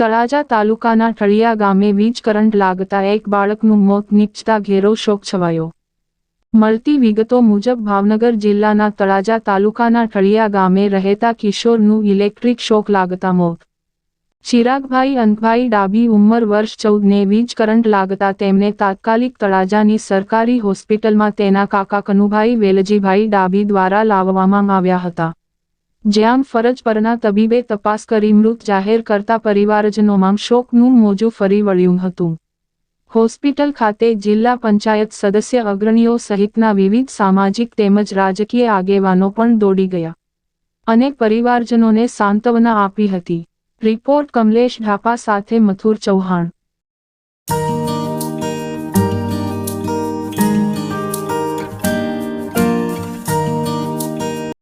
તળાજા તાલુકાના ઠળિયા ગામે વીજ કરંટ લાગતા એક બાળકનું મોત નીપજતા ઘેરો શોક છવાયો. મળતી વિગતો મુજબ ભાવનગર જિલ્લાના તળાજા તાલુકાના ઠળિયા ગામે રહેતા કિશોરનું ઇલેક્ટ્રિક શોક લાગતા મોત. ચિરાગભાઈ અંતભાઈ ડાબી ઉંમર વર્ષ ચૌદને વીજ કરંટ લાગતા તેમને તાત્કાલિક તળાજાની સરકારી હોસ્પિટલમાં તેના કાકા કનુભાઈ વેલજીભાઈ ડાબી દ્વારા લાવવામાં આવ્યા હતા. જ્યાં ફરજ પરના તબીબે તપાસ કરી મૃત જાહેર કરતા પરિવારજનોમાં શોકનું મોજું ફરી વળ્યું હતું. હોસ્પિટલ ખાતે જિલ્લા પંચાયત સદસ્ય અગ્રણીઓ સહિતના વિવિધ સામાજિક તેમજ રાજકીય આગેવાનો પણ દોડી ગયા અને પરિવારજનોને સાંત્વના આપી હતી. રિપોર્ટ કમલેશ ઢાપા સાથે મથુર ચૌહાણ.